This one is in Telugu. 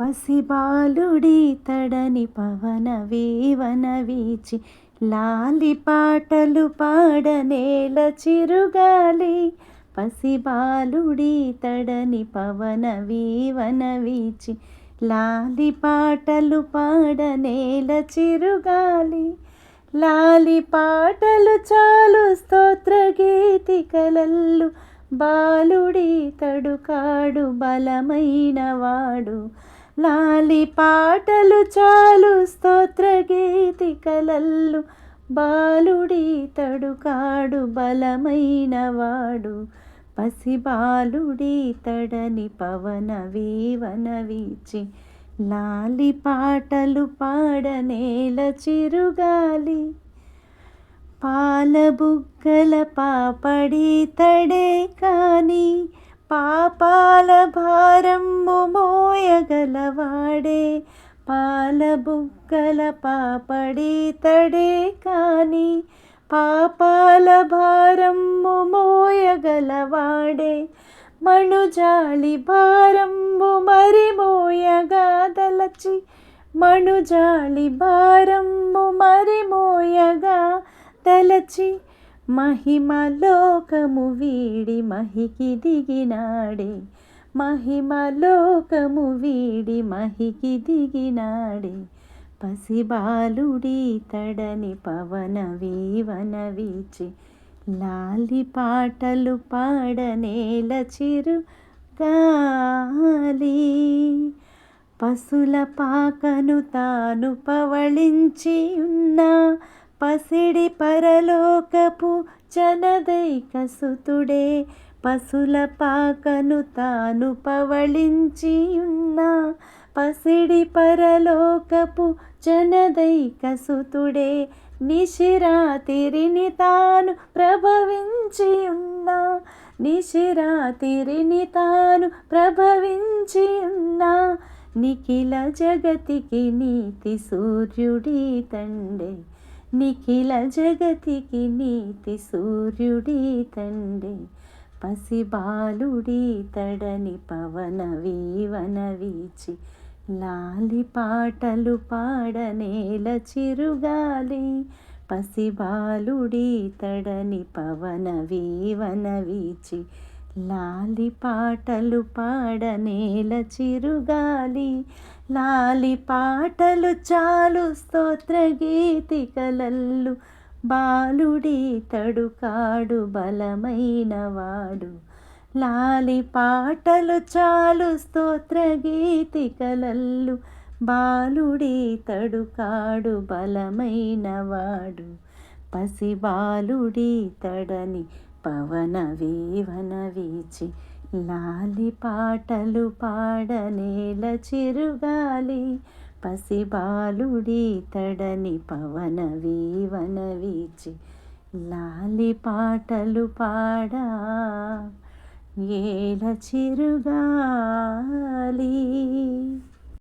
పసిబాలుడి తడని పవన వీవన వీచి లాలి పాటలు పాడనేల చిరుగాలి. పసిబాలుడి తడని పవన వీవన వీచి లాలి పాటలు పాడనేల చిరుగాలి. లాలి పాటలు చాలు స్తోత్ర గీతికలల్లు. బాలుడి తడుకాడు బలమైన వాడు. లాలి పాటలు చాలు స్తోత్ర గీతికలల్లు బాలుడి తడుకాడు బలమైన వాడు. పసిబాలుడి తడని పవన వీవన వీచి. లాలి పాటలు పాడనేల చిరుగాలి. పాలబుగ్గల పాపడి తడే కాని పాపాల భారమ్ము మోయగలవాడే పాలబుగ్గల పాపడి తడే కాని పాపాల భారమ్ము మోయగలవాడే. మణుజాలి భారంబు మరి మోయగాదలచి మణుజాలి భారంబు మరి మోయగా తలచి మహిమలోకము వీడి మహికి దిగినాడే. మహిమలోకము వీడి మహికి దిగినాడే. పసిబాలుడి తడని పవన వీవన వీచి లాలి పాటలు పాడనేల చిరు గాలి పశుల పాకను తాను పవళించి ఉన్న పసిడి పరలోకపు జనదైక సుతుడే పశుల పాకను తాను పవళించి ఉన్న పసిడి పరలోకపు జనదైక సుతుడే నిశిరాతిరిని తాను ప్రభవించి ఉన్న నిశిరాతిరిని తాను ప్రభవించి ఉన్న నిఖిల జగతికి నీతి సూర్యుడి తండే నిఖిల జగతికి నీతి సూర్యుడి తండే. పసిబాలుడి తడని పవన వీవన వీచి లాలి పాటలు పాడనేల చిరుగాలి. పసిబాలుడి తడని పవన వీవన వీచి లాలి పాటలు పాడనేల చిరుగాలి. లాలి పాటలు చాలు స్తోత్ర గీతికలల్లు బాలుడే తడుకాడు బలమైన వాడు. లాలి పాటలు చాలు స్తోత్ర గీతికలల్లు. బాలుడే తడుకాడు బలమైన వాడు. పసిబాలుడి తడని పవన వీవన వీచి. లాలి పాటలు పాడనేల చిరుగాలి. పసిబాలుడి తడని పవన వీవన వీచి లాలి పాటలు పాడా. ఏల చిరుగాలి